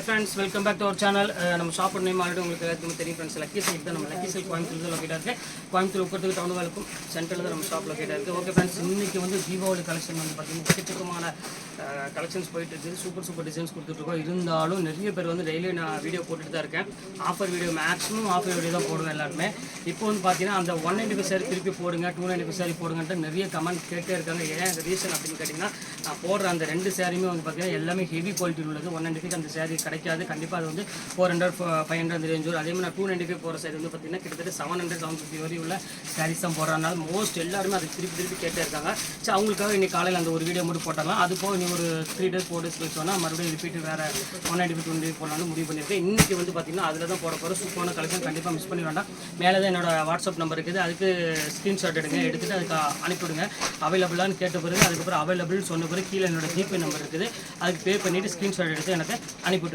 hi friends welcome back to our channel நம்ம shop name already உங்களுக்கு எல்லாத்துக்கும் தெரியும் ஃப்ரெண்ட்ஸ் லக்கி சில்க் தான் நம்ம லக்கி சில்க் கோயம்புத்தூர் தான் லொக்கேட்டாக இருக்குது கோயம்புத்தூர் உட்கிறதுக்கு டவுன் வேலுக்கும் சென்டரில் தான் நம்ம ஷாப் லொக்கேட்டாக இருக்குது ஓகே ஃப்ரெண்ட்ஸ் இன்றைக்கி வந்து தீபாவளி கலெக்ஷன் வந்து பார்த்தீங்கன்னா எக்கச்சக்கமான கலெக்ஷன்ஸ் போயிட்டு இருக்குது சூப்பர் சூப்பர் டிசைன்ஸ் கொடுத்துட்ருக்கோம் இருந்தாலும் நிறைய பேர் வந்து டெய்லி நான் வீடியோ போட்டுட்டு தான் இருக்கேன். Offer video maximum offer video தான் போடுவேன் எல்லாருமே. இப்போ வந்து பார்த்தீங்கன்னா அந்த ஒன் நைன்டி ஃபைவ் சாரி திருப்பி போடுங்க டூ நைன்டி ஃபைவ் சாரி போடுங்கன்ட்டு நிறைய கமெண்ட் கேட்டே இருக்காங்க. ஏன் ரீசன் அப்படின்னு கேட்டிங்கன்னா நான் போடுற அந்த ரெண்டு சாரியுமே வந்து பார்த்தீங்கன்னா எல்லாமே ஹெவி குவாலிட்டி உள்ளது. ஒன் நைன்டி ஃபைவ் அந்த சாரி கிடைக்காது. கண்டிப்பாக அது வந்து four hundred five hundred range வரும். அதே மாதிரி நான் டூ நைன்டி ஃபைவ் போகிற சைடு வந்து பார்த்தீங்கன்னா கிட்டத்தட்ட செவன் ஹண்ட்ரட் செவன் ஃபிஃப்டி வரை உள்ள சாரீஸ் தான் போடுறதுனால மோஸ்ட் எல்லாருமே அது திருப்பி திருப்பி கேட்டே இருக்காங்க. ஸோ அவங்களுக்காக இன்னைக்கு காலையில் அந்த ஒரு வீடியோ மட்டும் போட்டாலும் அது போக நீ ஒரு த்ரீ டேஸ் ஃபோர் டேஸ் கழிச்சு மறுபடியும் ரிப்பீட்டு வேறு ஒன் நைன்டி ஃபைவ் டூ போடலாம்னு முடிவு பண்ணியிருக்கேன். இன்றைக்கி வந்து பார்த்தீங்கன்னா அதில் தான் போட போகிற சூப்பரான கலெக்ஷன் கண்டிப்பாக மிஸ் பண்ணி வேண்டாம். மேலே தான் என்னோட வாட்ஸ்அப் நம்பர் இருக்குது. அதுக்கு ஸ்க்ரீன்ஷாட் எடுங்க எடுத்துகிட்டு அதுக்கு அனுப்பிவிடுங்க. அவைலபிளான்னு கேட்ட பிறகு அதுக்கப்புறம் அவைலபிள்னு சொன்ன பிறகு கீழே என்னோட ஜிபே நம்பர் இருக்குது. அதுக்கு பே பண்ணிவிட்டு ஸ்க்ரீன்ஷாட் எடுத்து எனக்கு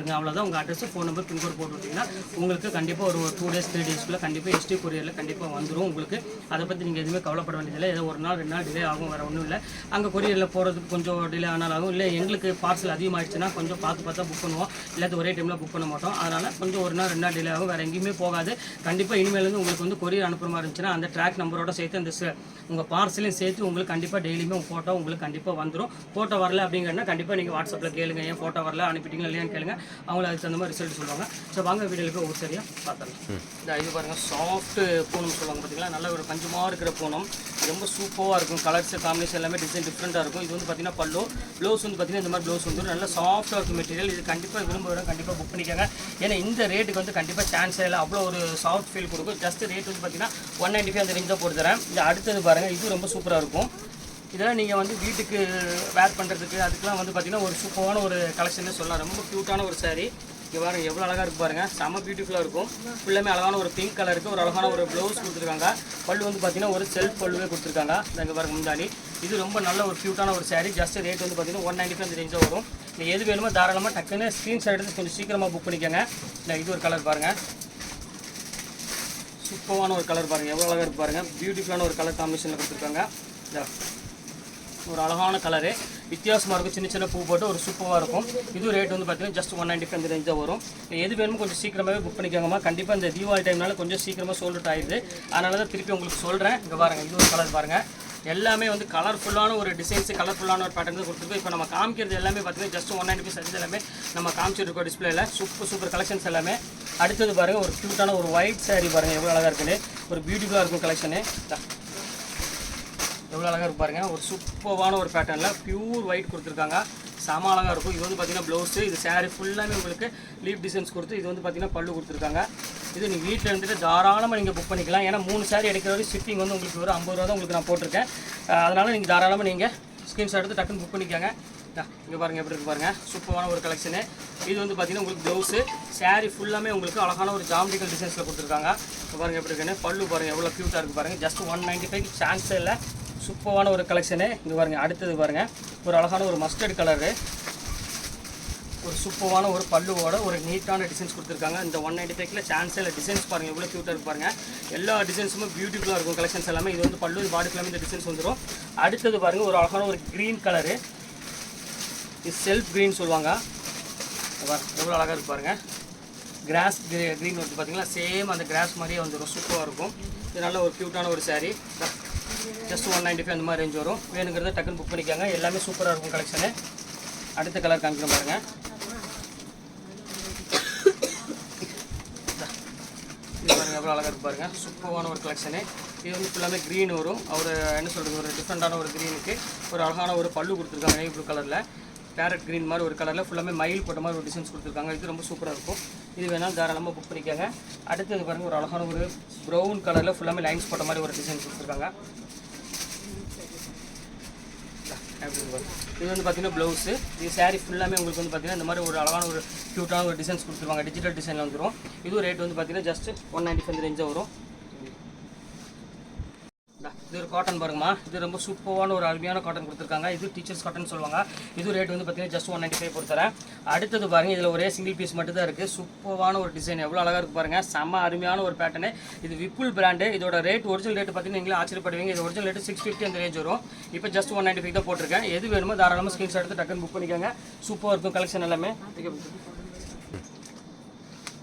அனுப்பிவிட்டுருங்க அவ்வளோதான் உங்கள் அட்ரஸ் ஃபோன் நம்பர் பின்கோட் போட்டு விட்டிங்கன்னா உங்களுக்கு கண்டிப்பாக ஒரு டூ டேஸ் த்ரீ டேஸ்க்குள்ளே கண்டிப்பாக எஸ்டி கொரியரில் கண்டிப்பாக வந்துடும் உங்களுக்கு. அதை பற்றி நீங்கள் எதுவுமே கவலைப்பட வேண்டியதில்லை. ஏதோ ஒரு நாள் ரெண்டு நாள் டிலே ஆகும் வேறு ஒன்றும் இல்லை. அங்கே கொரியரில் போகிறதுக்கு கொஞ்சம் டிலே ஆனாலும் ஆகும். இல்லை எங்களுக்கு பார்சல் அதிகமாகிடுச்சுன்னா கொஞ்சம் பார்த்து பார்த்தா புக் பண்ணுவோம். இல்லாத ஒரே டைமில் புக் பண்ண மாட்டோம். அதனால் கொஞ்சம் ஒரு நாள் ரெண்டு நாள் டிலே ஆகும். வேறு எங்கேயுமே போகாது. கண்டிப்பாக இனிமேலேருந்து உங்களுக்கு வந்து கொரியர் அனுப்புற மாதிரி இருந்துச்சுன்னா அந்த ட்ராக் நம்பரோட சேர்த்து அந்த உங்கள் பார்சலையும் சேர்த்து உங்களுக்கு கண்டிப்பாக டெய்லியுமே உங்கள் ஃபோட்டோ உங்களுக்கு கண்டிப்பாக வந்துடும் ஃபோட்டோ வரல அப்படிங்கன்னா கண்டிப்பாக நீங்கள் வாட்ஸ்அப்பில் கேளுங்க. ஏன் ஃபோட்டோ வரல? அனுப்பிட்டீங்களா இல்லையான்னு கேளுங்க. அவங்கள அதுக்கு தகுந்த மாதிரி ரிசல்ட் சொல்லுவாங்க. ஸோ வாங்க வீடியோக்கு ஒரு சரியாக பார்த்துக்கலாம் இந்த இது பாருங்கள் சாஃப்ட் பூனம் சொல்லுவாங்க பார்த்தீங்களா? நல்ல ஒரு பஞ்சமாக இருக்கிற பூனம் இது ரொம்ப சூப்பராக இருக்கும். கலர்ஸ் காம்பினேஷன் எல்லாமே டிசைன் டிஃப்ரெண்ட்டாக இருக்கும். இது வந்து பார்த்தீங்கன்னா பல்லு ப்ளவுஸ் வந்து பார்த்தீங்கன்னா இந்த மாதிரி ப்ளவுஸ் வந்து நல்ல சாஃப்டாக இருக்கும் மெட்டீரியல் இது கண்டிப்பாக விரும்புகிறோம் கண்டிப்பாக புக் பண்ணிக்கோங்க. ஏன்னா இந்த ரேட்டுக்கு வந்து கண்டிப்பாக சான்ஸ் இல்லை. அவ்வளோ ஒரு சாஃப்ட் ஃபீல் கொடுக்கும். ஜஸ்ட் ரேட் வந்து பார்த்தீங்கன்னா ஒன் நைன்டி ஃபைவ் அந்த ரேஞ்ச் தான் போட்டு தரேன். இந்த அடுத்தது பாருங்கள் இது ரொம்ப சூப்பராக இருக்கும். இதெல்லாம் நீங்கள் வந்து வீட்டுக்கு வேர் பண்ணுறதுக்கு அதுக்கெலாம் வந்து பார்த்தீங்கன்னா ஒரு சூப்பரான ஒரு கலெக்ஷன் சொல்லலாம். ரொம்ப க்யூட்டான ஒரு சாரீ இங்கே பாருங்க எவ்வளோ அழகாக இருக்கு பாருங்கள் செம்ம பியூட்டிஃபுல்லாக இருக்கும். ஃபுல்லாமே அழகான ஒரு பிங்க் கலருக்கு ஒரு அழகான ஒரு ப்ளவுஸ் கொடுத்துருக்காங்க. பல்லு வந்து பார்த்தீங்கன்னா ஒரு செல்ஃப் பல்லுவே கொடுத்துருக்காங்க. இங்கே பாருங்க முந்தாணி. இது ரொம்ப நல்ல ஒரு க்யூட்டான ஒரு சாரீ ஜஸ்ட் ரேட் வந்து பார்த்தீங்கன்னா ஒன் நைன்டி ஃபைவ் ரேஞ்சாக வரும். நீங்கள் எது வேணுமோ தாராளமாக டக்குன்னு ஸ்க்ரீன்ஷாட் எடுத்து கொஞ்சம் சீக்கிரமாக புக் பண்ணிக்கோங்க. இல்லை இது ஒரு கலர் பாருங்கள் சூப்பரான ஒரு கலர் பாருங்கள் எவ்வளோ அழகாக இருக்கு பாருங்கள் பியூட்டிஃபுல்லான ஒரு கலர் காம்பினேஷனில் கொடுத்துருக்காங்க. இந்த. ஒரு அழகான கலரு வித்தியாசமாக இருக்கும். சின்ன சின்ன பூ போட்டு ஒரு சூப்பராக இருக்கும். இது ரேட் வந்து பார்த்தீங்கன்னா ஜஸ்ட் ஒன் நைன்டி ஃபைவ் அந்த ரேஞ்ச் தான் வரும். எது வேணுமோ கொஞ்சம் சீக்கிரமாகவே புக் பண்ணிக்கோங்கம்மா. கண்டிப்பாக இந்த தீபாவளி டைம்னால கொஞ்சம் சீக்கிரமாக சோல்ட் அவுட் ஆயிடுது அதனால தான் திருப்பி உங்களுக்கு சொல்கிறேன் இங்கே பாருங்கள் இது ஒரு கலர் பாருங்கள் எல்லாமே வந்து கலர்ஃபுல்லான ஒரு டிசைன்ஸ் கலர்ஃபுல்லான ஒரு பேட்டர்ன் தான் கொடுத்துருக்கோம் இப்போ நம்ம காமிக்கிறது எல்லாமே பார்த்தீங்கன்னா ஜஸ்ட் ஒன் நைன்டி ஃபைவ் எல்லாமே நம்ம காமிச்சிருக்கோம் டிஸ்பிளேல சூப்பர் சூப்பர் கலெக்ஷன்ஸ் எல்லாமே. அடுத்தது பாருங்கள் ஒரு க்யூட்டான ஒரு ஒயிட் saree பாருங்கள் எவ்வளோ அழகாக இருக்குன்னு. ஒரு பியூட்டிஃபுல்லாக இருக்கும் கலெக்ஷனு எவ்வளோ அழகாக இருப்பாருங்க ஒரு சூப்பரான ஒரு பேட்டர்னில் பியூர் ஒயிட் கொடுத்துருக்காங்க. செம அழகாக இருக்கும். இது வந்து பார்த்தீங்கன்னா ப்ளவுஸு இது சேரீ ஃபுல்லாமே உங்களுக்கு லீப் டிசைன்ஸ் கொடுத்து இது வந்து பார்த்தீங்கன்னா பல்லு கொடுத்துருக்காங்க. இது நீங்கள் வீட்டில் இருந்துட்டு தாராளமாக நீங்கள் புக் பண்ணிக்கலாம். ஏன்னா மூணு சேரீ எடுக்கிற வரைக்கும் ஷிப்பிங் வந்து உங்களுக்கு ஒரு ஐம்பது ரூபா தான் உங்களுக்கு நான் போட்டிருக்கேன். அதனால் நீங்கள் தாராளமாக நீங்கள் ஸ்க்ரீன்ஷாட் எடுத்து டக்குன்னு புக் பண்ணிக்கோங்க. இங்கே பாருங்கள் எப்படி இருக்கு பாருங்கள் சூப்பரான ஒரு கலெக்ஷனு இது வந்து பார்த்தீங்கன்னா உங்களுக்கு ப்ளவுஸு சேரீ ஃபுல்லாமே உங்களுக்கு அழகான ஒரு ஜாமெடிக்கல் டிசைன்ஸில் கொடுத்துருக்காங்க. இப்போ பாருங்கள் எப்படி இருக்குன்னு. பல்லு பாருங்கள் எவ்வளோ க்யூட்டாக இருக்குது பாருங்கள் ஜஸ்ட் ஒன் நைன்ட்டி ஃபைவ் சான்ஸே இல்லை. சூப்பரான ஒரு கலெக்ஷனு இங்கே பாருங்கள் அடுத்தது பாருங்கள் ஒரு அழகான ஒரு மஸ்டர்ட் கலரு ஒரு சூப்பரான ஒரு பல்லுவோட ஒரு நீட்டான டிசைன்ஸ் கொடுத்துருக்காங்க. இந்த ஒன் நைன்டி ஃபைவ்ல சான்ஸ் இல்லை. டிசைன்ஸ் பாருங்கள் எவ்வளோ க்யூட்டாக இருக்கு பாருங்கள் எல்லா டிசைன்ஸுமே பியூட்டிஃபுல்லாக இருக்கும் கலெக்ஷன்ஸ் எல்லாமே. இது வந்து பல்லு பாடிக்கெல்லாமே இந்த டிசைன்ஸ் வந்துடும் அடுத்தது பாருங்கள் ஒரு அழகான ஒரு க்ரீன் கலரு இது செல்ஃப் க்ரீன் சொல்லுவாங்க. எவ்வளோ அழகாக இருக்கு பாருங்கள் கிராஸ் க்ரீன் வந்து பார்த்தீங்கன்னா சேம் அந்த கிராஸ் மாதிரியே வந்துடும் சூப்பராக இருக்கும். இது நல்ல ஒரு க்யூட்டான ஒரு sari just one ninety five அந்த மாதிரி ரேஞ்ச் வரும். வேணுங்கிறத டக்குன்னு புக் பண்ணிக்காங்க. எல்லாமே சூப்பராக இருக்கும் கலெக்ஷனு அடுத்த கலர் காமிக்கிற பாருங்க. இது பாருங்க எவ்வளோ அழகாக இருக்கு பாருங்கள் சூப்பரான ஒரு கலெக்ஷனு இது வந்து ஃபுல்லாமே க்ரீன் வரும். ஒரு என்ன சொல்கிறது ஒரு டிஃப்ரெண்ட்டான ஒரு க்ரீனுக்கு ஒரு அழகான ஒரு பல்லு கொடுத்துருக்காங்க நெய் ப்ளூ கலரில் பேரட் க்ரீன் மாதிரி ஒரு கலரில் ஃபுல்லாமே மயில் போட்ட மாதிரி ஒரு டிசைன்ஸ் கொடுத்துருக்காங்க. இது ரொம்ப சூப்பராக இருக்கும். இது வேணாலும் தாராளமாக புக் பண்ணிக்கோங்க. அடுத்தது பாருங்கள் ஒரு அழகான ஒரு ப்ரௌன் கலரில் ஃபுல்லாமே லைன்ஸ் போட்ட மாதிரி ஒரு டிசைன் கொடுத்துருக்காங்க. இது வந்து பார்த்தீங்கன்னா ப்ளவுஸு இது சாரீ ஃபுல்லாமே உங்களுக்கு வந்து பார்த்தீங்கன்னா இந்த மாதிரி ஒரு அழகான ஒரு க்யூட்டான ஒரு டிசைன்ஸ் கொடுத்துருவாங்க டிஜிட்டல் டிசைனில் வந்துடும் இது ரேட் வந்து பார்த்தீங்கன்னா ஜஸ்ட் ஒன் நைன்ட்டி ஃபைவ் ரேஞ்சாக வரும். இது ஒரு காட்டன் பாருங்கம்மா. இது ரொம்ப சூப்பரான ஒரு அருமையான காட்டன் கொடுத்துருக்காங்க. இது டீச்சர்ஸ் காட்டன் சொல்லுவாங்க. இது ரேட் வந்து பார்த்தீங்கன்னா ஜஸ்ட் ஒன் நைன்ட்டி ஃபைவ் கொடுத்துறேன் அடுத்தது பாருங்க இதில் ஒரே சிங்கிள் பீஸ் மட்டும் தான் இருக்குது சூப்பரான ஒரு டிசைன் எவ்வளோ அழகாக இருக்கு பாருங்க. செம்ம அருமையான ஒரு பேட்டர்னு இது விப்புல் பிராண்டு இதோட ரேட் ஒரிஜினல் ரேட் பார்த்தீங்கன்னா நீங்களே ஆச்சரியப்படுவீங்க. இது ஒரிஜினல் ரேட் சிக்ஸ் ஃபிஃப்டி அந்த ரேஞ்ச் வரும். இப்போ ஜஸ்ட் ஒன் நைன்ட்டி ஃபைவ் தான் போட்டிருக்கேன். எது வேணுமோ தாராளமாக ஸ்க்ரீன்ஷாட் எடுத்து டக்குன்னு புக் பண்ணிக்கோங்க. சூப்பராக இருக்கும் கலெக்ஷன் எல்லாமே.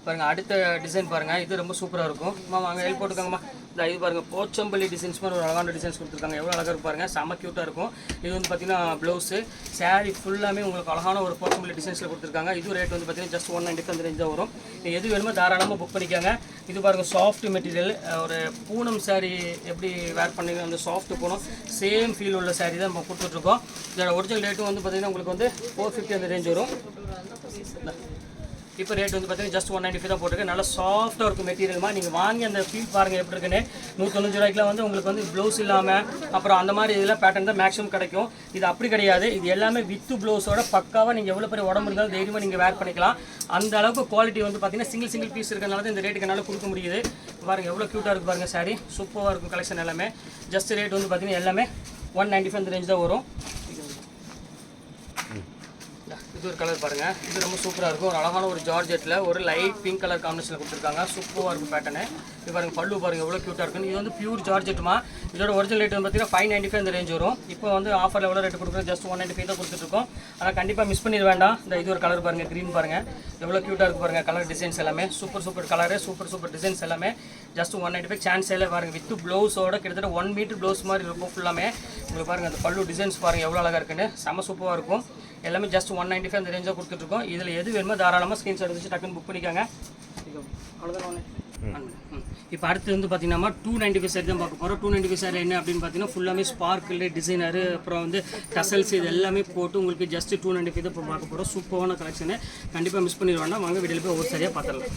பாருங்க அடுத்த டிசைன் பாருங்க. இது ரொம்ப சூப்பராக இருக்கும். அம்மா வாங்க ஹெல்ப் போட்டுக்கோங்கம்மா. இந்த இது பாருங்கள் போச்சம்பள்ளி டிசைன்ஸ் மாதிரி ஒரு அழகான டிசைன்ஸ் கொடுத்துருக்காங்க. எவ்வளோ அழகாக இருப்பாருங்க செம க்யூட்டாக இருக்கும். இது வந்து பார்த்தீங்கன்னா ப்ளவுஸு சேரீ ஃபுல்லாமே உங்களுக்கு அழகான ஒரு போச்சம்பள்ளி டிசைன்ஸில் கொடுத்துருக்காங்க. இது ரேட் வந்து பார்த்தீங்கன்னா ஜஸ்ட் ஒன் நைன்ட்டி அந்த ரேஞ்சாக வரும். எது வேணுமோ தாராளமாக புக் பண்ணிக்கோங்க. இது பாருங்கள் சாஃப்ட் மெட்டீரியல் ஒரு பூனம் சேரீ எப்படி வேர் பண்ணுவீங்க அந்த சாஃப்ட் பூனம் சேம் ஃபீல் உள்ள சேரீ தான் நம்ம கொடுத்துட்ருக்கோம் இதோட ஒரிஜினல் ரேட்டும் வந்து பார்த்தீங்கன்னா உங்களுக்கு வந்து ஃபோர் ஃபிஃப்டி அந்த ரேஞ்ச் வரும். இப்போ ரேட் வந்து பார்த்தீங்கன்னா ஜஸ்ட் ஒன் நைன்ட்டி ஃபைவ் தான் போட்டிருக்கு. நல்லா சாஃப்ட்டாக இருக்கும் மெட்டீரியல்மா நீங்கள் வாங்கி அந்த ஃபீல் பாருங்கள் எப்படி இருக்குன்னு. நூற்றஞ்சு ரூபாய்க்குலாம் வந்து உங்களுக்கு வந்து ப்ளவுஸ் இல்லாமல் அப்புறம் அந்த மாதிரி இதெல்லாம் பேட்டர்ன் தான் மேக்ஸிமம் கிடைக்கும். இது அப்படி கிடையாது. இது எல்லாமே வித்து ப்ளவுஸோட பக்காவாக நீங்கள் எவ்வளோ பெரிய உடம்பு இருந்தாலும் தைரியமாக நீங்கள் வேர் பண்ணிக்கலாம். அந்த அளவுக்கு குவாலிட்டி வந்து பார்த்தீங்கன்னா சிங்கிள் சிங்கிள் பீஸ் இருக்கிறனால தான் இந்த ரேட்டுக்கு என்னால் கொடுக்க முடியுது. பாருங்கள் எவ்வளோ க்யூட்டாக இருக்கு பாருங்கள் சாரி சூப்பராக இருக்கும் கலெக்ஷன் எல்லாமே. ஜஸ்ட் ரேட் வந்து பார்த்தீங்கன்னா எல்லாமே ஒன் நைன்ட்டி ஃபைவ் ரேஞ்ச் தான் வரும். இது ஒரு கலர் பாருங்க. இது ரொம்ப சூப்பராக இருக்கும். ஒரு அழகான ஒரு ஜார்ஜெட்டில் ஒரு லைட் பிங்க் கலர் காம்பினேஷன் கொடுத்துருக்காங்க. சூப்பராக இருக்கும் பேட்டர்னு இது பாருங்க பல்லு பாருங்க எவ்வளோ க்யூட்டாக இருக்குன்னு. இது வந்து பியூர் ஜார்ஜெட்டுமா இதோட ஒரிஜினல் ரேட் வந்து பார்த்தீங்கன்னா ஃபைவ் நைன்ட்டி ஃபைவ் இந்த ரேஞ்ச் வரும். இப்போ வந்து ஆஃபரில் எவ்வளோ ரேட் கொடுக்குறோம்? ஜஸ்ட் ஒன் நைன்ட்டி ஃபைவ் தான் கொடுத்துருக்கோம் ஆனால் கண்டிப்பாக மிஸ் பண்ணிட வேண்டாம். இந்த இது ஒரு கலர் பாருங்க க்ரீன் பாருங்க. எவ்வளோ க்யூட்டாக இருக்கு பாருங்க கலர் டிசைன்ஸ் எல்லாமே. Super super colour super super designs எல்லாமே. Just one ninety five chance எல்லாம் பாருங்க வித் ப்ளவுஸோட கிட்டத்தட்ட ஒன் மீட்டர் ப்ளவுஸ் மாதிரி இருக்கும் ஃபுல்லாமே உங்களுக்கு பாருங்க அந்த பல்லு டிசைன்ஸ் பாருங்க எவ்வளோ அழகாக இருக்குன்னு. செம சூப்பராக இருக்கும். எல்லாமே ஜஸ்ட் ஒன் நைன்ட்டி ஃபைவ் அந்த ரேஞ்சாக கொடுத்துட்ருக்கோம். இதில் எது வேணுமோ தாராளமாக ஸ்க்ரீன்ஷாட் வச்சு டக்குன்னு புக் பண்ணிக்கோங்க. அவ்வளோதான் ஒன்று இப்போ அடுத்து வந்து பார்த்தீங்கன்னா டூ நைன்டி ஃபைவ் சாரி தான் பார்க்க போகிறோம் டூ நைன்டி ஃபைவ் சாரி என்ன அப்படின்னு பார்த்தீங்கன்னா ஃபுல்லாமே ஸ்பார்க்கிள் டிசைனரு அப்புறம் வந்து டசல்ஸ் இது எல்லாமே போட்டு உங்களுக்கு ஜஸ்ட் டூ நைன்டி ஃபைவ் தான் இப்போ பார்க்க போகிறோம் சூப்பரான கலெக்ஷனு கண்டிப்பாக மிஸ் பண்ணிட வேண்டாம் வாங்க வீடியோவில் போய் ஒரு சரியாக பார்த்துடலாம்.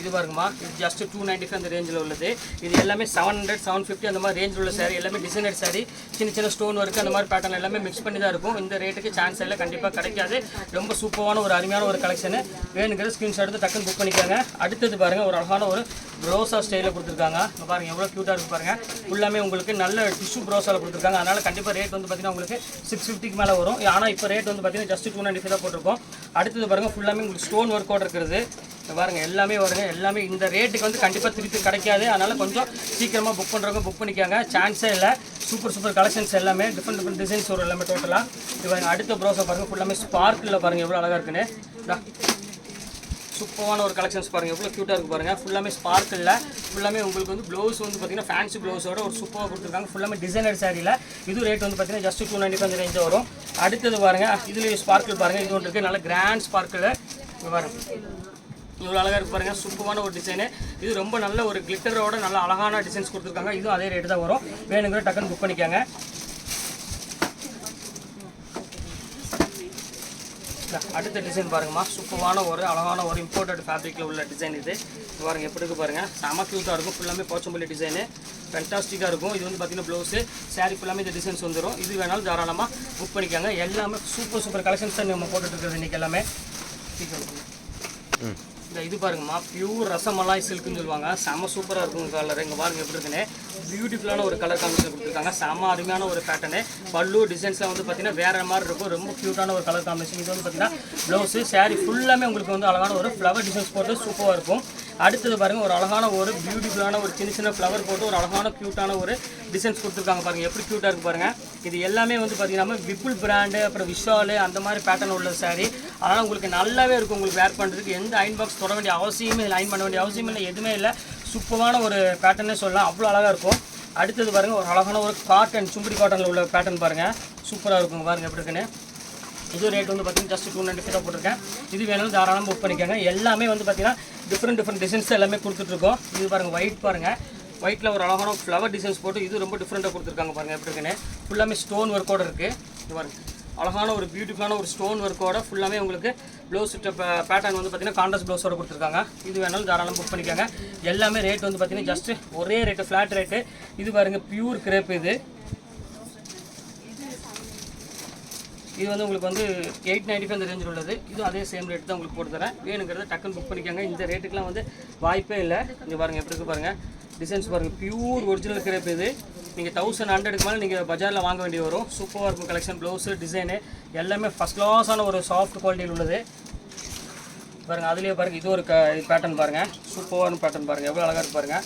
இது பாருங்கம்மா. இது ஜஸ்ட் டூ நைன்டி ஃபைவ் அந்த ரேஞ்சில் உள்ளது. இது எல்லாமே செவன் ஹண்ட்ரட் செவன் ஃபிஃப்டி அந்த மாதிரி ரேஞ்சில் உள்ள சாரீ எல்லாமே டிசைனர் சாரி சின்ன சின்ன ஸ்டோன் ஒர்க் அந்த மாதிரி பேட்டர்ன் எல்லாமே மிக்ஸ் பண்ணி தான் இருக்கும். இந்த ரேட்டுக்கு சான்ஸ் எல்லாம் கண்டிப்பாக கிடைக்காது. ரொம்ப சூப்பரான ஒரு அருமையான ஒரு கலெக்ஷனு வேணுங்கிற ஸ்க்ரீன்ஷாட் எடுத்து டக்குன்னு புக் பண்ணிக்கோங்க. அடுத்தது பாருங்கள் ஒரு அழகான ஒரு ப்ரோசா ஸ்டைலில் கொடுத்துருக்காங்க. இங்க பாருங்க எவ்வளோ க்யூட்டாக இருக்கு பாருங்கள் ஃபுல்லாமே உங்களுக்கு நல்ல டிஷ்யூ ப்ரோசாவில் கொடுத்துருக்காங்க. அதனால் கண்டிப்பாக ரேட் வந்து பார்த்தீங்கன்னா உங்களுக்கு சிக்ஸ் ஃபிஃப்டிக்கு மேலே வரும். ஆனால் இப்போ ரேட் வந்து பார்த்தீங்கன்னா ஜஸ்ட் டூ நைன்டி தான் போட்டிருக்கோம். அடுத்தது பாருங்கள் ஃபுல்லாமே உங்களுக்கு ஸ்டோன் ஒர்க்கோட இருக்கிறது. பாருங்க எல்லாமே வருங்க எல்லாமே இந்த ரேட்டுக்கு வந்து கண்டிப்பாக திருப்பி கிடைக்காது. அதனால கொஞ்சம் சீக்கிரமாக புக் பண்ணுறவங்க புக் பண்ணிக்காங்க. சான்ஸே இல்லை. சூப்பர் சூப்பர் கலெக்ஷன்ஸ் எல்லாமே டிஃப்ரெண்ட் டிஃப்ரெண்ட் டிசைன்ஸ் வரும் எல்லாமே டோட்டலாக இது பாருங்க அடுத்த ப்ரோஸை பாருங்கள் ஃபுல்லாமே ஸ்பார்க்கில் பாருங்கள் எவ்வளோ அழகாக இருக்குன்னு. சூப்பரான ஒரு கலெக்ஷன்ஸ் பாருங்கள் எவ்வளோ க்யூட்டாக இருக்கு பாருங்கள் ஃபுல்லாமே ஸ்பார்க்கில் ஃபுல்லாமே உங்களுக்கு வந்து ப்ளவுஸ் வந்து பார்த்தீங்கன்னா ஃபேன்சி ப்ளவுஸோட ஒரு சூப்பராக கொடுத்துருக்காங்க. ஃபுல்லாமே டிசைனர் சாரியில் இது ரேட் வந்து பார்த்தீங்கன்னா just two ninety five range வரும். அடுத்தது பாருங்கள் இதுலேயும் ஸ்பார்க்கிள் பாருங்கள் இது ஒன்று இருக்குது நல்ல கிராண்ட் ஸ்பார்க்கில் பாருங்கள் இவ்வளோ அழகாக இருக்கு பாருங்கள் சூப்பரான ஒரு டிசைனு இது ரொம்ப நல்ல ஒரு கிளிட்டரோட நல்ல அழகான டிசைன்ஸ் கொடுத்துருக்காங்க. இதுவும் அதே ரேட்டு தான் வரும். வேணுங்கிற டக்குன்னு புக் பண்ணிக்கோங்க. அடுத்த டிசைன் பாருங்கம்மா. சூப்பரான ஒரு அழகான ஒரு இம்போர்ட்டட் ஃபேப்ரிக்கில் உள்ள டிசைன் இது. பாருங்கள் பாருங்க எப்படி இருக்கு பாருங்க. செம க்யூட்டாக இருக்கும். ஃபுல்லாமே போச்சம்பள்ளி டிசைனு ஃபென்டாஸ்டிக்காக இருக்கும். இது வந்து பார்த்தீங்கன்னா ப்ளவுஸு சாரீ ஃபுல்லாமே இந்த டிசைன்ஸ் வந்துடும் இது வேணாலும் தாராளமாக புக் பண்ணிக்காங்க. எல்லாமே சூப்பர் சூப்பர் கலெக்ஷன்ஸ் தான் நம்ம போட்டுட்டு இருக்கிறது இன்றைக்கி எல்லாமே. இந்த இது பாருங்கம்மா பியூர் ரசமலாய் சில்க்குன்னு சொல்லுவாங்க. செம சூப்பராக இருக்கும் கலர் இங்கே பாருங்கள் எப்படி இருக்குன்னு. பியூட்டிஃபுல்லான ஒரு கலர் காம்பினேஷன் கொடுத்துருக்காங்க. செம அருமையான ஒரு பேட்டர்னு பல்லு டிசைன்ஸ்லாம் வந்து பார்த்தீங்கன்னா வேறு மாதிரி இருக்கும். ரொம்ப க்யூட்டான ஒரு கலர் காம்பினேஷன் இது வந்து பார்த்தீங்கன்னா ப்ளவுஸு சாரீ ஃபுல்லாமே உங்களுக்கு வந்து அழகான ஒரு ஃப்ளவர் டிசைன்ஸ் போட்டு சூப்பராக இருக்கும். அடுத்தது பாருங்க ஒரு அழகான ஒரு பியூட்டிஃபுல்லான ஒரு சின்ன சின்ன ஃப்ளவர் போட்டு ஒரு அழகான க்யூட்டான ஒரு டிசைன்ஸ் கொடுத்துருக்காங்க பாருங்க. எப்படி க்யூட்டாக இருக்கு பாருங்க. இது எல்லாமே வந்து பார்த்தீங்கன்னா விபுல் பிராண்டு அப்புறம் விஷாலு அந்த மாதிரி பேட்டர்ன் உள்ள சாரீ அதனால் உங்களுக்கு நல்லாவே இருக்கும் உங்களுக்கு வேர் பண்ணுறதுக்கு எந்த அயன் பாக்ஸ் தொட வேண்டிய அவசியமே இல்லை அயன் பண்ண வேண்டிய அவசியமே இல்லை எதுவுமே இல்லை. சூப்பரான ஒரு பேட்டர்னே சொல்லலாம். அவ்வளோ அழகாக இருக்கும். அடுத்தது பாருங்கள் ஒரு அழகான ஒரு காட்டன் சும்படி காட்டனில் உள்ள பேட்டர்ன் பாருங்கள் சூப்பராக இருக்கும் பாருங்கள் எப்படி இருக்குன்னு. இது ரேட் வந்து பார்த்தீங்கன்னா ஜஸ்ட் டூ நைன்டி ஃபைவ் போட்டிருக்கேன். இது வேணாலும் தாராளமாக புக் பண்ணிக்கோங்க. எல்லாமே வந்து பார்த்தீங்கன்னா டிஃப்ரெண்ட் டிஃப்ரெண்ட் டிசைன்ஸ் எல்லாமே கொடுத்துட்ருக்கோம். இது பாருங்கள் ஒயிட் பாருங்கள் ஒயிட்டில் ஒரு அழகான ஃப்ளவர் டிசைன்ஸ் போட்டு இது ரொம்ப டிஃப்ரெண்ட்டாக கொடுத்துருக்காங்க பாருங்கள் எப்படி இருக்குன்னு. ஃபுல்லாமே ஸ்டோன் ஒர்க்கோட இருக்குது இது அழகான ஒரு பியூட்டிஃபுல்லான ஒரு ஸ்டோன் ஒர்க்கோட ஃபுல்லாமே உங்களுக்கு ப்ளவுஸ் பேட்டர்ன் வந்து பார்த்தீங்கன்னா கான்ட்ராஸ்ட் ப்ளவுஸோட கொடுத்துருக்காங்க. இது வேணாலும் தாராளம் புக் பண்ணிக்கோங்க. எல்லாமே ரேட் வந்து பார்த்தீங்கன்னா ஜஸ்ட் ஒரே ரேட்டு ஃப்ளாட் ரேட்டு இது பாருங்கள் பியூர் கிரேப் இது. இது வந்து உங்களுக்கு வந்து எயிட் நைன்டி ஃபைவ் அந்த ரேஞ்சில் உள்ளது. இது அதே சேம் ரேட் தான் உங்களுக்கு போட்டு தரேன். வேணுங்கிறத டக்குன்னு புக் பண்ணிக்கோங்க. இந்த ரேட்டுக்குலாம் வந்து வாய்ப்பே இல்லை. இங்கே பாருங்கள் எப்படி இருக்கு பாருங்கள் டிசைன்ஸ் பாருங்கள் பியூர் ஒரிஜினல் கிரேப் இது. நீங்கள் தௌசண்ட் ஹண்ட்ரடுக்கு மேலே நீங்கள் பஜாரில் வாங்க வேண்டி வரும். சூப்பராக இருக்கும் கலெக்ஷன் ப்ளவுஸு டிசைனு எல்லாமே ஃபஸ்ட் கிளாஸான ஒரு சாஃப்ட் குவாலிட்டியில் உள்ளது. பாருங்கள் அதுலேயே பாருங்கள் இது ஒரு க பேட்டர்ன் பாருங்கள் சூப்பரான பேட்டர்ன் பாருங்கள் எவ்வளோ அழகாக இருக்கு பாருங்கள்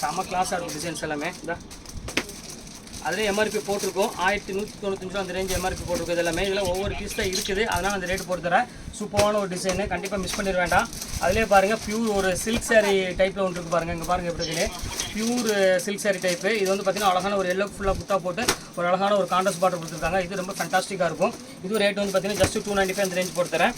செம்ம கிளாஸாக இருக்கும் டிசைன்ஸ் எல்லாமே. இந்த. அதிலே எம்ஆர்பி போட்டிருக்கோம். ஆயிரத்தி நூற்றி தொண்ணூத்தஞ்சு அந்த ரேஞ்ச் எம்ஆர்பி போட்டிருக்கோம். இது எல்லாமே இதில் ஒவ்வொரு பீஸ் தான் இருக்குது. அதனால் அந்த ரேட் போட்டு தரேன் சூப்பரான ஒரு டிசைனு கண்டிப்பாக மிஸ் பண்ணிட வேண்டாம். அதிலே பாருங்கள் பியூர் ஒரு சில்க் saree டைப்பில் ஒன்று இருக்கு பாருங்கள் இங்கே பாருங்கள் எப்படி இருக்குன்னு. பியூர் சில்க் saree டைப்பு இது வந்து பார்த்தீங்கன்னா அழகான ஒரு எல்லோ ஃபுல்லாக புத்தா போட்டு ஒரு அழகான ஒரு காண்டஸ் பாட்டர் கொடுத்துருக்காங்க. இது ரொம்ப ஃபண்டாஸ்டிக்காக இருக்கும். இது ரேட் வந்து பார்த்தீங்கன்னா ஜஸ்ட் டூ நைன்ட்டி ஃபைவ் அந்த ரேஞ்ச் போட்டு தரேன்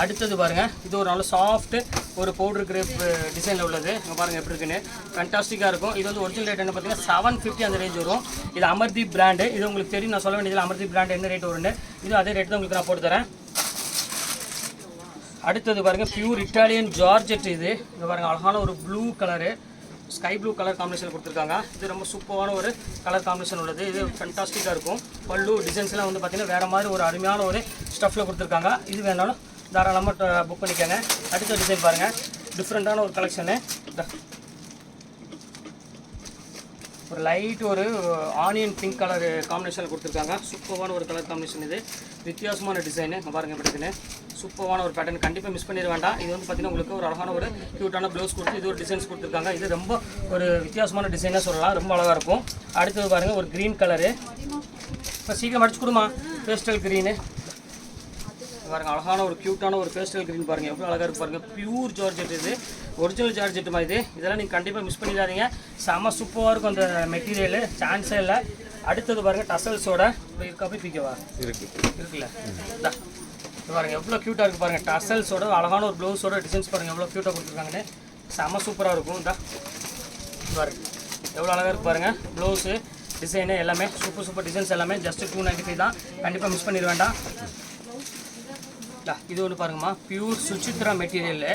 அடுத்தது பாருங்கள் இது ஒரு நல்ல சாஃப்ட்டு ஒரு பவுடர் கிரேப் டிசைனில் உள்ளது. இங்கே பாருங்கள் எப்படி இருக்குன்னு. ஃபண்டாஸ்டிக்காக இருக்கும். இது வந்து ஒரிஜினல் ரேட் என்ன பார்த்தீங்கன்னா செவன் ஃபிஃப்டி அந்த ரேஞ்ச் வரும். இது அமர்தீப் பிராண்டு இது உங்களுக்கு தெரியும். நான் சொல்ல வேண்டியதில் அமர்தீப் பிராண்ட் என்ன ரேட் வரும்னு. இது அதே ரேட் தான் உங்களுக்கு நான் போட்டு தரேன். அடுத்தது பாருங்கள் பியூர் இட்டாலியன் ஜார்ஜெட் இது. இங்கே பாருங்கள் அழகான ஒரு blue colour sky blue colour combination கொடுத்துருக்காங்க. இது ரொம்ப சூப்பரான ஒரு கலர் காம்பினேஷன் உள்ளது. இது ஃபண்டாஸ்டிக்காக இருக்கும். பல்லு டிசைன்ஸ்லாம் வந்து பார்த்திங்கன்னா வேறு மாதிரி ஒரு அருமையான ஒரு ஸ்டஃப்பில் கொடுத்துருக்காங்க. இது வேணாலும் தாராளமாக புக் பண்ணிக்கோங்க. அடுத்த டிசைன் பாருங்கள் டிஃப்ரெண்ட்டான ஒரு கலெக்ஷனு ஒரு லைட் ஒரு ஆனியன் பிங்க் கலர் காம்பினேஷன் கொடுத்துருக்காங்க. சூப்பரான ஒரு கலர் காம்பினேஷன் இது. வித்தியாசமான டிசைனு பாருங்கள் எப்படி இருக்குன்னு. சூப்பரான ஒரு பேட்டர்ன் கண்டிப்பாக மிஸ் பண்ணிட வேண்டாம். இது வந்து பார்த்தீங்கன்னா உங்களுக்கு ஒரு அழகான ஒரு க்யூட்டான ப்ளவுஸ் கொடுத்து இது ஒரு டிசைன்ஸ் கொடுத்துருக்காங்க. இது ரொம்ப ஒரு வித்தியாசமான டிசைனாக சொல்லலாம். ரொம்ப அழகாக இருக்கும். அடுத்தது பாருங்கள் ஒரு க்ரீன் கலரு இப்போ சீக்கிரம் அடிச்சு கொடுமா. பேஸ்டல் க்ரீனு பாருங்க அழகான ஒரு க்யூட்டான ஒரு பேஸ்டல் க்ரீன் பாருங்க எவ்வளோ அழகாக இருக்கு பாருங்க. பியூர் ஜார்ஜெட் இது. ஒரிஜினல் ஜார்ஜெட் மாதிரி இது. இதெல்லாம் நீங்கள் கண்டிப்பாக மிஸ் பண்ணிடாதீங்க. செம்ம சூப்பராக இருக்கும் அந்த மெட்டீரியலு சான்ஸே இல்லை. அடுத்தது பாருங்க டசல்ஸோட இருக்கா போய் பிக்கவா? இருக்கு. இருக்குல்ல. பாருங்க எவ்வளோ க்யூட்டாக இருக்கு பாருங்க. டசல்ஸோட அழகான ஒரு ப்ளவுஸோட டிசைன்ஸ் பாருங்க எவ்வளோ க்யூட்டாக கொடுத்துருக்காங்கன்னு. செம்ம சூப்பராக இருக்கும். இந்தா இது பாருங்க. எவ்வளோ அழகாக இருக்கு பாருங்க. ப்ளவுஸு டிசைனு எல்லாமே சூப்பர் சூப்பர் டிசைன்ஸ் எல்லாமே ஜஸ்ட் டூ நைன்ட்டி ஃபைவ் தான். கண்டிப்பாக மிஸ் பண்ணிட வேண்டாம். இது ஒன்று பாருங்கம்மா. பியூர் சுச்சித்ரா மெட்டீரியலு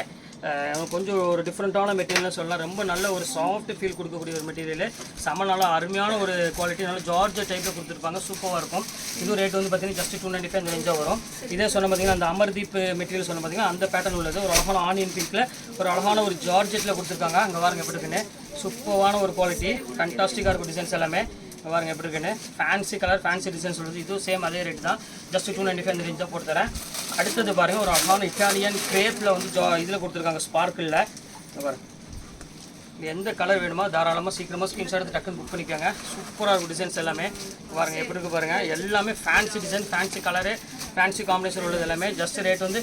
கொஞ்சம் ஒரு டிஃப்ரெண்ட்டான மெட்டீரியல்னு சொல்லலாம். ரொம்ப நல்ல ஒரு சாஃப்ட் ஃபீல் கொடுக்கக்கூடிய ஒரு மெட்டீரியல் செம நல்லா அருமையான ஒரு குவாலிட்டி நல்ல ஜார்ஜ் டைப்பில் கொடுத்துருப்பாங்க. சூப்பராக இருக்கும். இது ரேட் வந்து பார்த்தீங்கன்னா ஜஸ்ட் டூ நைன்டி ஃபைவ் அந்த ரேஞ்சாக வரும். இதே சொன்ன பார்த்தீங்கன்னா அந்த அமர்தீப் மெட்டீரியல் சொன்ன பார்த்தீங்கன்னா அந்த பேட்டர்ன் உள்ளது. ஒரு அழகான ஆனியன் பிங்க்கில் ஒரு அழகான ஒரு ஜார்ஜெட்டில் கொடுத்துருக்காங்க. அங்கே பாருங்க எப்படி இருக்குன்னு. சூப்பரான ஒரு குவாலிட்டி ஃபண்டாஸ்டிக்காக இருக்கும் டிசைன்ஸ் எல்லாமே. பாருங்க எப்படி இருக்குன்னு. ஃபேன்சி கலர் ஃபேன்சி டிசைன் சொல்லுது இதுவும் சேம் அதே ரேட் தான். Just two ninety five range தான் போட்டு தரேன் அடுத்தது பாருங்கள் ஒரு அழகான இட்டாலியன் கிரேப்பில் வந்து ஜா இதில் கொடுத்துருக்காங்க ஸ்பார்க்கிளில் பாருங்கள் எந்த கலர் வேணுமோ தாராளமாக சீக்கிரமாக ஸ்க்ரீன்ஷாட் எடுத்து டக்குன்னு புக் பண்ணிக்கோங்க. சூப்பராக இருக்கும் டிசைன்ஸ் எல்லாமே. பாருங்கள் எப்படி இருக்கு பாருங்கள் எல்லாமே fancy design fancy colour fancy combination உள்ளது எல்லாமே. ஜஸ்ட் ரேட் வந்து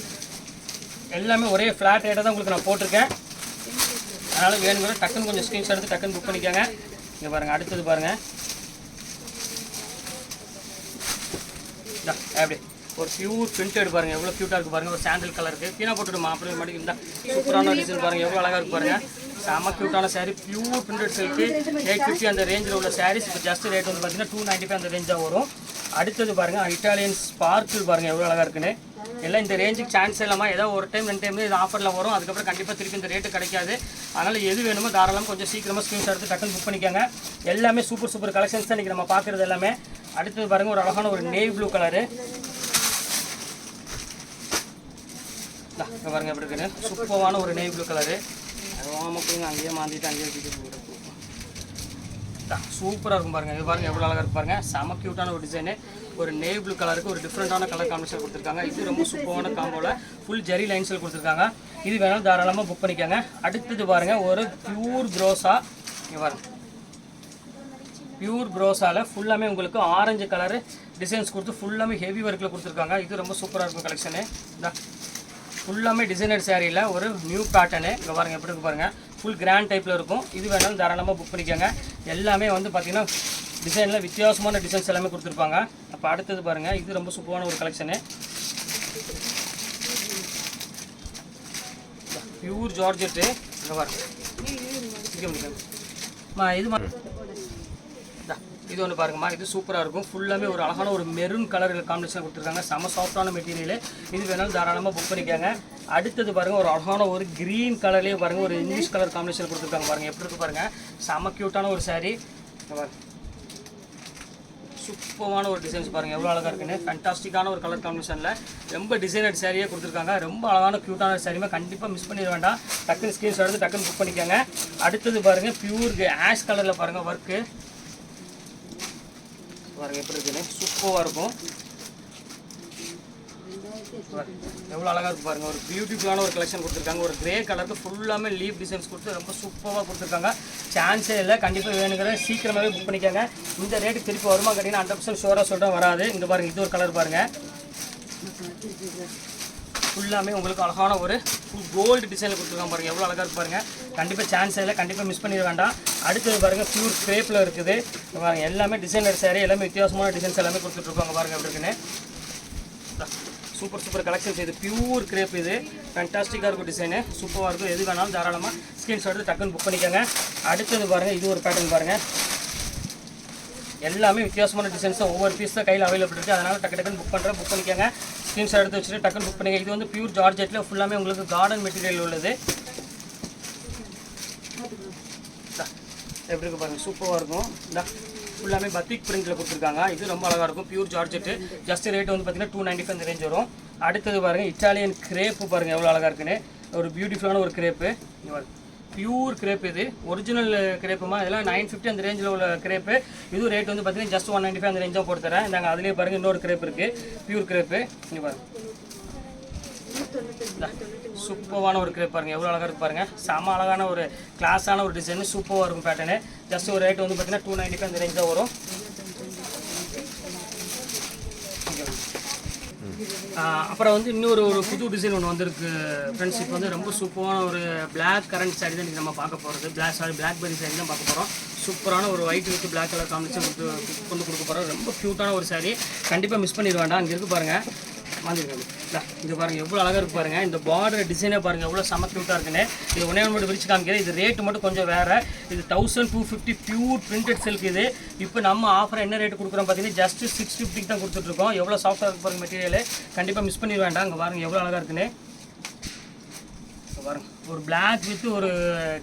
எல்லாமே ஒரே ஃப்ளாட் ரேட்டை தான் உங்களுக்கு நான் போட்டிருக்கேன். அதனால் வேணுங்கிற டக்குன்னு கொஞ்சம் ஸ்க்ரீன்ஷாட் எடுத்து டக்குன்னு புக் பண்ணிக்கோங்க. இங்கே பாருங்கள் அடுத்தது பாருங்கள் அப்படி ஒரு பியூர் பிரிண்டட் பாருங்கள் எவ்வளோ க்யூட்டாக இருக்கு பாருங்க. ஒரு சாண்டல் கலருக்கு கீழே போட்டுடுமா? அப்படி மட்டும் இந்த சூப்பரான டிசைன் பாருங்க. எவ்வளோ அழகாக இருக்கு பாருங்க. செம க்யூட்டான saree. Pure printed silk eight fifty அந்த ரேஞ்சில் உள்ள சாரீஸ் இப்போ ஜஸ்ட் ரேட் வந்து பார்த்தீங்கன்னா டூ நைன்ட்டி ஃபைவ் அந்த ரேஞ்சாக வரும். அடுத்தது பாருங்கள் இட்டாலியன் ஸ்பார்க்கிள் பாருங்கள் எவ்வளோ அழகாக இருக்குன்னு. எல்லாம் இந்த ரேஞ்சுக்கு சான்ஸ் இல்லாமல் ஏதோ ஒரு டைம் ரெண்டு டைம் இது ஆஃபரில் வரும். அதுக்கப்புறம் கண்டிப்பாக திருப்பி இந்த ரேட்டு கிடைக்காது. அதனால் எது வேணுமோ தாராளமாக கொஞ்சம் சீக்கிரமாக ஸ்க்ரீன்ஷாட் எடுத்து டக்குன்னு புக் பண்ணிக்கோங்க. எல்லாமே சூப்பர் சூப்பர் கலெக்ஷன்ஸ் தான் இன்றைக்கி நம்ம பார்க்குறது எல்லாமே. அடுத்தது பாருங்கள் ஒரு அழகான ஒரு நேவி ப்ளூ கலரு இந்தா, இங்கே பாருங்க எப்படி இருக்குன்னு. சூப்பரான ஒரு நெய் ப்ளூ கலரு மக்களுங்க அங்கேயே மாந்திட்டு அங்கேயே வச்சுட்டு சூப்பராக இருக்கும் பாருங்க. இது பாருங்க எவ்வளோ அழகாக இருக்கு பாருங்கள் செம க்யூட்டான ஒரு டிசைனு ஒரு நேவி ப்ளூ கலருக்கு ஒரு டிஃப்ரெண்ட்டான கலர் காம்பினேஷன் கொடுத்துருக்காங்க. இது ரொம்ப சூப்பரான காம்போவில் ஃபுல் ஜெரி லைன்ஸில் கொடுத்துருக்காங்க. இது வேணாலும் தாராளமாக புக் பண்ணிக்கோங்க. அடுத்தது பாருங்கள் ஒரு பியூர் ப்ரோஸா இங்கே பாருங்கள் பியூர் ப்ரோஸாவில் ஃபுல்லாமே உங்களுக்கு ஆரஞ்சு கலரு டிசைன்ஸ் கொடுத்து ஃபுல்லாமே ஹெவி ஒர்க்கில் கொடுத்துருக்காங்க. இது ரொம்ப சூப்பராக இருக்கும் கலெக்ஷனு இந்த ஃபுல்லாமே டிசைனர் சேரீயில் ஒரு நியூ பேட்டர்னு இங்கே பாருங்கள் எப்படி இருக்கு பாருங்கள் ஃபுல் கிராண்ட் டைப்பில் இருக்கும். இது வேணாலும் தாராளமாக புக் பண்ணிக்கோங்க. எல்லாமே வந்து பார்த்திங்கன்னா டிசைனில் வித்தியாசமான டிசைன்ஸ் எல்லாமே கொடுத்துருப்பாங்க. அப்போ அடுத்தது பாருங்கள் இது ரொம்ப சூப்பரான ஒரு கலெக்ஷனு பியூர் ஜார்ஜெட்டு இங்கே பாருங்கள் இது மா- இது ஒன்று பாருங்கம்மா இது சூப்பராக இருக்கும். ஃபுல்லாமே ஒரு அழகான ஒரு மெரூன் கலர் காம்பினேஷன் கொடுத்துருக்காங்க. செம சாஃப்டான மெட்டீரியல் இது வேணாலும் தாராளமாக புக் பண்ணிக்காங்க. அடுத்தது பாருங்கள் ஒரு அழகான ஒரு க்ரீன் கலர்லேயே பாருங்கள் ஒரு இங்கிலீஷ் கலர் காம்பினேஷன் கொடுத்துருக்காங்க பாருங்கள் எப்படி இருக்கு பாருங்கள் செம க்யூட்டான ஒரு சாரீ சூப்பமான சூப்பரான ஒரு டிசைன்ஸ் பாருங்கள் எவ்வளோ அழகாக இருக்குன்னு. ஃபேண்டாஸ்டிக்கான ஒரு கலர் காம்பினேஷனில் ரொம்ப டிசைனர் சாரியே கொடுத்துருக்காங்க. ரொம்ப அழகான க்யூட்டான சாரியுமே கண்டிப்பாக மிஸ் பண்ணிட வேண்டாம். டக்குன்னு ஸ்க்ரீன்ஸ் எடுத்து டக்குன்னு புக் பண்ணிக்கோங்க. அடுத்தது பாருங்கள் பியூர் ஆஷ் கலரில் பாருங்கள் ஒர்க்கு பாருங்க எப்படி இருக்குன்னு. சூப்பராக இருக்கும். எவ்வளோ அழகாக இருக்கு பாருங்கள் ஒரு பியூட்டிஃபுல்லான ஒரு கலெக்ஷன் கொடுத்துருக்காங்க. ஒரு கிரே கலருக்கு ஃபுல்லாமே லீவ் டிசைன்ஸ் கொடுத்து ரொம்ப சூப்பராக கொடுத்துருக்காங்க. சான்ஸே இல்லை கண்டிப்பாக வேணுங்கிற சீக்கிரமாகவே புக் பண்ணிக்கோங்க. இந்த ரேட்டு திருப்பி வருமா கேட்டிங்கன்னா ஹண்ட்ரட் பர்சன்ட் ஷோராக சொல்கிறேன் வராது. இங்கே பாருங்க இது ஒரு கலர் பாருங்கள் ஃபுல்லாமே உங்களுக்கு அழகான ஒரு ஃபுல் கோல்டு டிசைனில் கொடுத்துருக்காங்க பாருங்கள் எவ்வளோ அழகாக இருக்கு பாருங்கள் கண்டிப்பாக சான்ஸ் இல்லை. கண்டிப்பாக மிஸ் பண்ணிட வேண்டாம். அடுத்தது பாருங்கள் பியூர் கிரேப்பில் இருக்குது. பாருங்க எல்லாமே டிசைனர் சேரீ எல்லாமே வித்தியாசமான டிசைன்ஸ் எல்லாமே கொடுத்துட்ருப்பாங்க பாருங்க எப்படி இருக்குன்னு. சூப்பர் சூப்பர் கலெக்ஷன்ஸ் இது பியூர் கிரேப் இது. ஃபேண்டாஸ்டிக்காக இருக்கும் டிசைனு சூப்பராக இருக்கும். எது வேணாலும் தாராளமாக ஸ்கிரீன்ஷாட் எடுத்து டக்குன்னு புக் பண்ணிக்கோங்க. அடுத்தது பாருங்கள் இது ஒரு பேட்டர்ன் பாருங்கள் எல்லாமே வித்தியாசமான டிசைன்ஸ் ஒவ்வொரு பீஸ் தான் கையில் அவைலபிள் இருக்குது அதனால் டக்கு டக்குன்னு புக் பண்ணுறேன் புக் பண்ணிக்கோங்க. ஸ்கிரீன்ஷாட் எடுத்து வச்சுட்டு டக்குன்னு புக் பண்ணிக்க இது வந்து பியூர் ஜார்ஜெட்டில் ஃபுல்லாமே உங்களுக்கு கார்டன் மெட்டீரியல் உள்ளது இந்தா, எப்படி இருக்கு பாருங்க சூப்பராக இருக்கும். இந்த ஃபுல்லாமே பத்திக் பிரிண்டில் கொடுத்துருக்காங்க. இது ரொம்ப அழகாக இருக்கும் பியூர் ஜார்ஜெட்டு ஜஸ்ட் ரேட் வந்து பார்த்தீங்கன்னா டூ நைன்ட்டி ஃபைவ் ரேஞ்ச் வரும். அடுத்தது பாருங்கள் இட்டாலியன் கிரேப்பு பாருங்கள் எவ்வளோ அழகாக இருக்குன்னு. ஒரு பியூட்டிஃபுல்லான ஒரு கிரேப்பு பியூர் கிரேப் இது. ஒரிஜினல் கிரேப்புமா இதெல்லாம் நைன் ஃபிஃப்டி அந்த ரேஞ்சில் உள்ள கிரேப்பு இது ரேட் வந்து பார்த்தீங்கன்னா ஜஸ்ட் ஒன் நைன்ட்டி ஃபைவ் அந்த ரேஞ்சாக போட்டு தரேன் நாங்கள் அதுலேயே பாருங்கள் இன்னொரு கிரேப் இருக்குது பியூர் கிரேப்பு இங்கே பாருங்கள் சூப்பரான ஒரு கிரேப் பாருங்கள் எவ்வளோ அழகாக இருக்கு பாருங்கள் செம அழகான ஒரு கிளாஸான ஒரு டிசைன் சூப்பராக இருக்கும் பேட்டர்னு ஜஸ்ட் ஒரு ரேட் வந்து பார்த்தீங்கன்னா டூ நைன்ட்டி அந்த ரேஞ்ச் தான் வரும். அப்புறம் வந்து இன்னொரு ஒரு புது டிசைன் ஒன்று வந்திருக்கு ஃப்ரெண்ட்ஸ் இப்போ வந்து ரொம்ப சூப்பரான ஒரு பிளாக் கரண்ட் சாரி தான் இன்றைக்கி நம்ம பார்க்க போகிறது பிளாக் சாரி பிளாக்பெரி சாரி தான் பார்க்க போகிறோம் சூப்பரான ஒரு white with black colour combination கொடுத்து கொண்டு கொடுக்க போகிறோம் ரொம்ப க்யூட்டான ஒரு சாரி கண்டிப்பாக மிஸ் பண்ணிட அங்கே இருக்குது இருக்கு பாருங்கள் வாங்கிருக்காங்க இது பாருங்க எவ்வளோ அழகாக இருக்கு பாருங்க. இந்த பார்டர் டிசைனே பாருங்கள் எவ்வளோ செம க்யூட்டாக இருக்குன்னு. இது ஒன்றே ஒன்று மட்டும் விரிச்சு காமிக்கிறேன். இது ரேட்டு மட்டும் கொஞ்சம் வேறு. இது thousand two fifty pure printed silk இது. இப்போ நம்ம ஆஃபர் என்ன ரேட் கொடுக்குறோம் பார்த்தீங்கன்னா ஜஸ்ட் சிக்ஸ் ஃபிஃப்டிக்கு தான் கொடுத்துட்ருக்கோம் எவ்வளோ சாஃப்டாக இருக்கு பாருங்கள் மெட்டீரியல் கண்டிப்பாக மிஸ் பண்ணிட வேண்டாம். அங்கே பாருங்கள் எவ்வளோ அழகாக இருக்குன்னு. இங்க ஒரு பிளாக் வித் ஒரு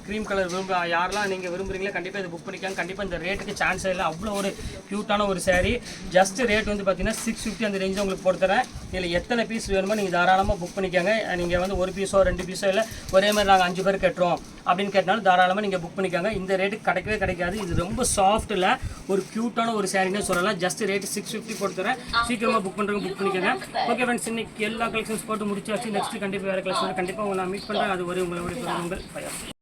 க்ரீம் கலர் விரும்ப யாரெல்லாம் நீங்கள் விரும்புறீங்களோ கண்டிப்பாக இது புக் பண்ணிக்கலாம் கண்டிப்பாக இந்த ரேட்டுக்கு சான்ஸ் இல்லை. அவ்வளோ ஒரு க்யூட்டான ஒரு saree. ஜஸ்ட் ரேட் வந்து பார்த்தீங்கன்னா சிக்ஸ் ஃபிஃப்டி அந்த ரேஞ்சில் உங்களுக்கு போட்டு தரேன். இதில் எத்தனை பீஸ் வேணுமோ நீங்கள் தாராளமாக புக் பண்ணிக்கோங்க. நீங்கள் வந்து ஒரு பீஸோ ரெண்டு பீஸோ இல்லை ஒரே மாதிரி நாங்கள் அஞ்சு பேர் கட்டுறோம் அப்படின்னு கேட்டாலும் தாராளமாக நீங்கள் புக் பண்ணிக்கோங்க. இந்த ரேட்டுக்கு கிடைக்கவே கிடைக்காது. இது ரொம்ப சாஃப்ட்டில் ஒரு க்யூட்டான ஒரு சாரின்னு சொல்லலாம். ஜஸ்ட் ரேட் சிக்ஸ் ஃபிஃப்டி போட்டு தரேன். சீக்கிரமாக புக் பண்ணுறவங்க புக் பண்ணிக்கோங்க. ஓகே ஃப்ரெண்ட்ஸ் இன்னைக்கு எல்லா கலெக்ஷன்ஸ் போட்டு முடிச்சாச்சு. நெக்ஸ்ட் கண்டிப்பாக வேறு கலெக்ஷன் கண்டிப்பாக உங்களை நான் மீட் பண்ணுறேன் அது வரை உங்களை உங்கள் பயம்